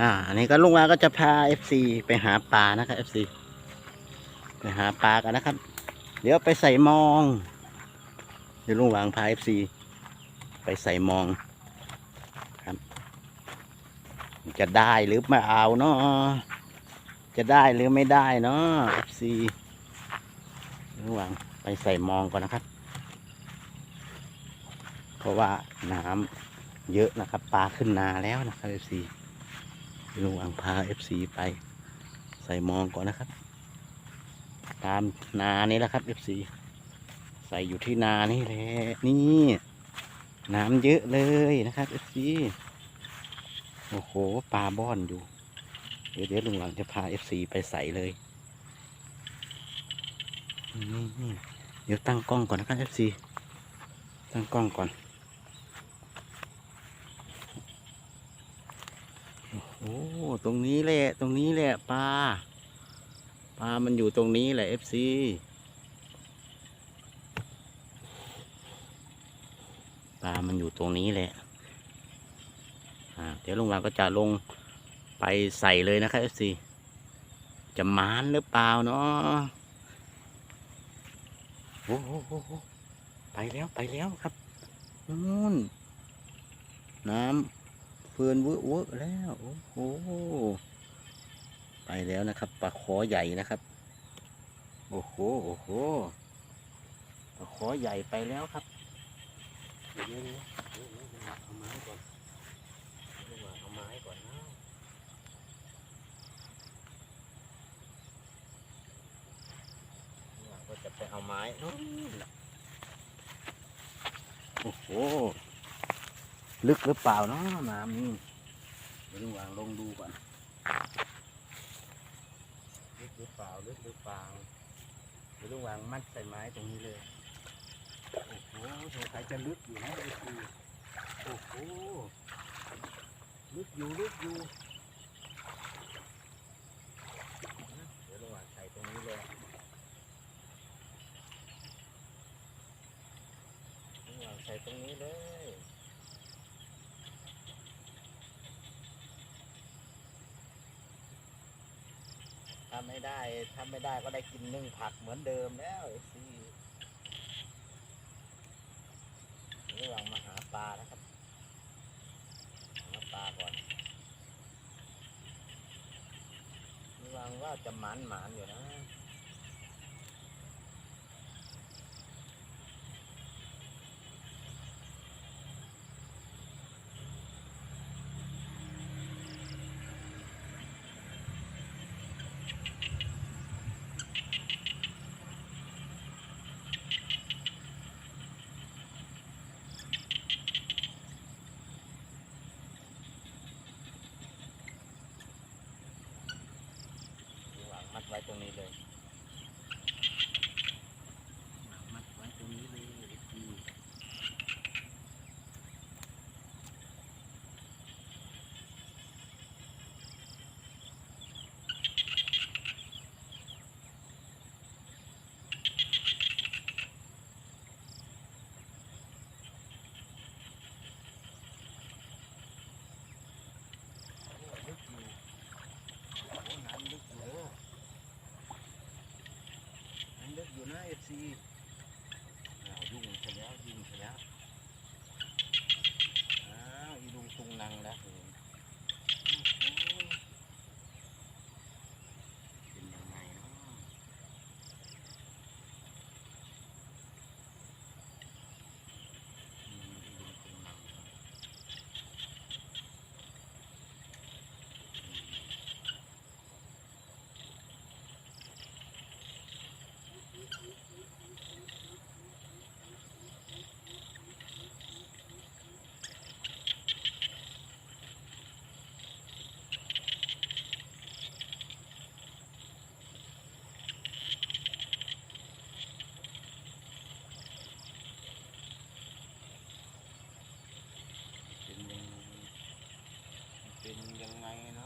อ่า อันนี้ก็ลุงวาก็จะพา FC ไปหาปลานะครับ FC ไปหาปลากันนะครับ เดี๋ยวไปใส่มอง เดี๋ยวลุงวางพา FC ไปใส่มองครับ จะได้หรือไม่เอาเนาะจะได้หรือไม่ได้เนาะ FC ลุงวางไปใส่มองก่อนนะครับ เพราะว่าน้ำเยอะนะครับ ปลาขึ้นนาแล้วนะครับ FC ลุงอังพา FC ไป ใส่มองก่อนนะครับ ตามนานี่แหละครับ FC ใส่อยู่ที่นานี่แหละนี่น้ำเยอะเลยนะครับ FC โอ้โหปลาบ้อนอยู่ เดี๋ยวเดี๋ยวลุงหลังจะพา FC ไปใส่เลยนี่นี่เดี๋ยวตั้งกล้องก่อนนะครับ FC ตั้งกล้องก่อน โอ้ ตรงนี้แหละ ตรงนี้แหละปลา ปลา มันอยู่ตรงนี้แหละ FC ปลา มันอยู่ตรงนี้แหละ อ่า เดี๋ยวลุงวางก็จะลงไปใส่เลยนะครับ FC จะมานหรือเปล่าเนาะโอ้โหไปแล้วไปแล้วครับนู่นน้ำ เพื่อนเวอะเวอะแล้ว โอ้โห ไปแล้วนะครับปลาขอใหญ่นะครับ โอ้โห โอ้โหปลาขอใหญ่ไปแล้วครับเดี๋ยวๆๆเดี๋ยวๆๆเอาไม้ก่อนเดี๋ยวๆเอาไม้ก่อนนะก็จะไปเอาไม้โอ้โห ลึกหรือเปล่าเนาะน้ำนี่เดี๋ยวลุงวางลงดูก่อนลึกหรือเปล่าลึกหรือเปล่าเดี๋ยวลุงวางมัดใส่ไม้ตรงนี้เลยโอ้โหสงสัยจะลึกอยู่นะไอ้คือโอ้โหลึกอยู่ลึกอยู่เดี๋ยวลุงวางใส่ตรงนี้เลยลุงวางใส่ตรงนี้เลย ถ้าไม่ได้ถ้าไม่ได้ก็ได้กินนึ่งผักเหมือนเดิมแล้วสิระหว่างมาหาปลานะครับหาปลาก่อนระว่างว่าจะหมานหมานอยู่นะ ระหว่างมัดไว้ตรงนี้เลยมัดไว้ตรงนี้เลยไอ้สิลึกอยู่โอ้น้ำลึกอยู่เด้อน้ำลึก อยู่นะเอฟซีอ้าวยุ่งไปแล้วยุ่งไปแล้วอ้าวอีลุงตุงนังแล้วเห็นโอ้โหเป็นยังไงเนาะอืมอีลุงตุงนัง เป็นยังไง เป็นยังไงเนาะ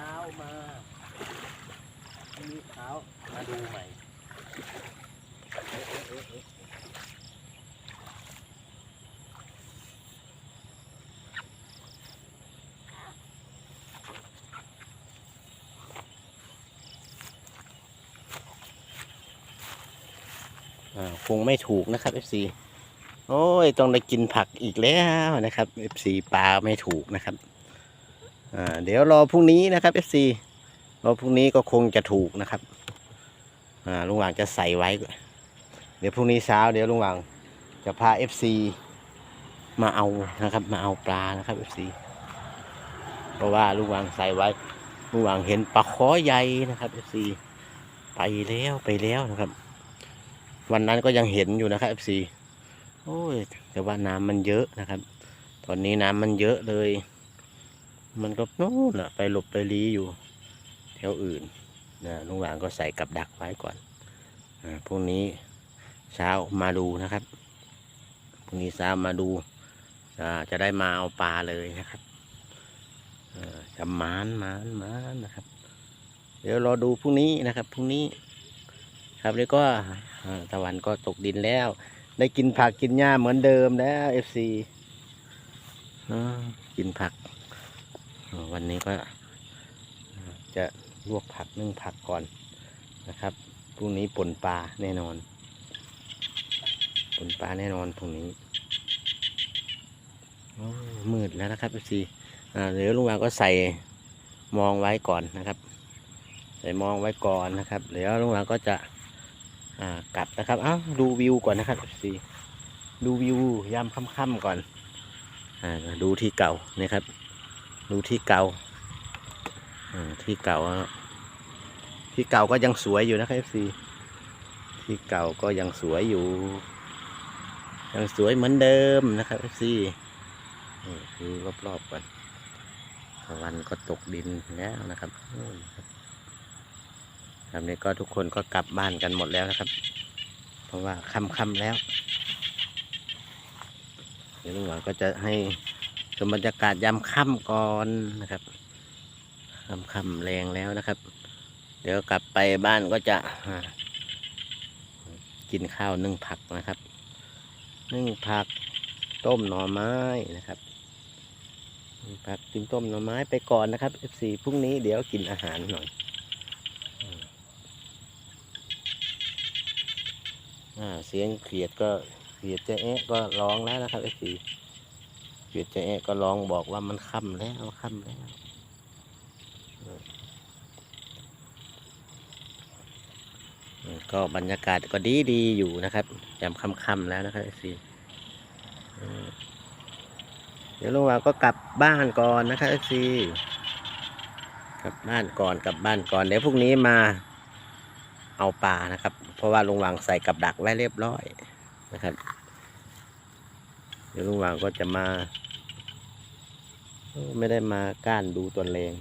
ช้ามาพรุ่งนี้เช้ามาดูใหม่เอ๊ะเอ๊ะเอ๊ะเอ๊ะอ่าคงไม่ถูกนะครับ FC โอ้ย ต้องได้กินผักอีกแล้วนะครับ FC ปลาไม่ถูกนะครับ เดี๋ยวรอพรุ่งนี้นะครับ FC รอพรุ่งนี้ก็คงจะถูกนะครับลุงหว่างจะใส่ไว้ เดี๋ยวพรุ่งนี้เช้า เดี๋ยวลุงหว่างจะพา FC มาเอานะครับ มาเอาปลานะครับ FC เพราะว่าลุงหว่างใส่ไว้ลุงหว่างเห็นปลาขอใหญ่นะครับ FC ไปแล้วไปแล้วนะครับ วันนั้นก็ยังเห็นอยู่นะครับ FC โอ้ยแต่ว่าน้ำมันเยอะนะครับ ตอนนี้น้ำมันเยอะเลย มันก็โน่นอะไปหลบไปลี้อยู่แถวอื่นนะลุงหวางก็ใส่กับดักไว้ก่อนอาพรุ่งนี้เช้ามาดูนะครับพรุ่งนี้เช้ามาดูอ่าจะได้มาเอาปลาเลยนะครับอ่าจะมานมานมานนะครับ เดี๋ยวรอดูพรุ่งนี้นะครับพรุ่งนี้ ครับแล้วก็ตะวันก็ตกดินแล้ว ได้กินผักกินหญ้าเหมือนเดิมแล้วเอฟซีกินผัก วันนี้ก็จะลวกผักนึ่งผักก่อนนะครับพรุ่งนี้ป่นปลาแน่นอนป่นปลาแน่นอนพรุ่งนี้มืดแล้วนะครับเอฟซีเดี๋ยวลุงวางก็ใส่มองไว้ก่อนนะครับ ใส่มองไว้ก่อนนะครับเดี๋ยวลุงวางก็จะกลับนะครับเอ้าดูวิวก่อนนะครับสีดูวิวยามค่ำๆก่อนอดูที่เก่านะครับ ดูที่เก่าอ่าที่เก่าที่เก่าก็ยังสวยอยู่นะครับสีที่เก่าก็ยังสวยอยู่ ยังสวยเหมือนเดิมนะครับสีนี่รอบๆก่อนตะวันก็ตกดินแล้วนะครับนู่นครับครับนี่ก็ทุกคนก็กลับบ้านกันหมดแล้วนะครับ เพราะว่าค่ำๆแล้ว เดี๋ยวลุงหวังก็จะให้ มบรรยากาศยามค่ำก่อนนะครับค่ำๆแรงแล้วนะครับ เดี๋ยวกลับไปบ้านก็จะ กินข้าวนึ่งผักนะครับ นึ่งผักต้มหน่อไม้นะครับผักกินต้มหน่อไม้ไปก่อนนะครับ F4 พรุ่งนี้เดี๋ยวกินอาหารหน่อยอเสียงเขียดก็เขียดจะเอะก็ร้องแล้วนะครับไอ้สี เขียดจะเอะก็ร้องบอกว่ามันค่ำแล้วค่ำแล้วก็บรรยากาศก็ดีดีอยู่นะครับยามค่ำๆแล้วนะครับไอ้สีเออเดี๋ยวลุงวางก็กลับบ้านก่อนนะครับไอ้สีกลับบ้านก่อนกลับบ้านก่อนเดี๋ยวพรุ่งนี้มาเอาปลานะครับ เพราะว่าลุงวางใส่กับดักไว้เรียบร้อยนะครับ เดี๋ยวลุงวางก็จะมา ไม่ได้มาก้านดูตัวแรง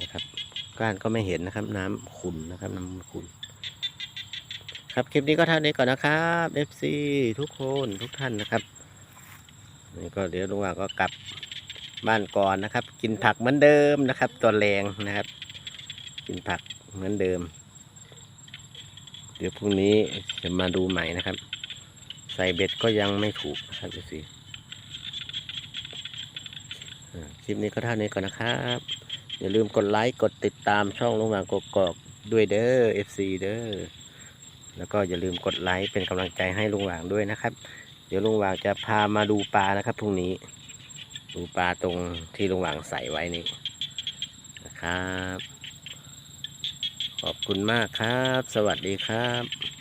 นะครับ ก้านก็ไม่เห็นนะครับ น้ำขุ่นนะครับ น้ำขุ่นครับคลิปนี้ก็เท่านี้ก่อนนะครับ FC ทุกคนทุกท่านนะครับนี่ก็เดี๋ยวลุงวางก็กลับบ้านก่อนนะครับ กินผักเหมือนเดิมนะครับ ตัวแรงนะครับ กินผักเหมือนเดิม เดี๋ยวพรุ่งนี้จะมาดูใหม่นะครับ ใส่เบ็ดก็ยังไม่ถูกนะครับดูสิคลิปนี้ก็เท่านี้ก่อนนะครับ อย่าลืมกดไลค์กดติดตามช่องลุงหวางกกอกด้วยเด้อ FC เด้อ แล้วก็อย่าลืมกดไลค์เป็นกำลังใจให้ลุงหวางด้วยนะครับ เดี๋ยวลุงหวางจะพามาดูปลานะครับพรุ่งนี้ ดูปลาตรงที่ลุงหวางใส่ไว้นี่นะครับ ขอบคุณมากครับ สวัสดีครับ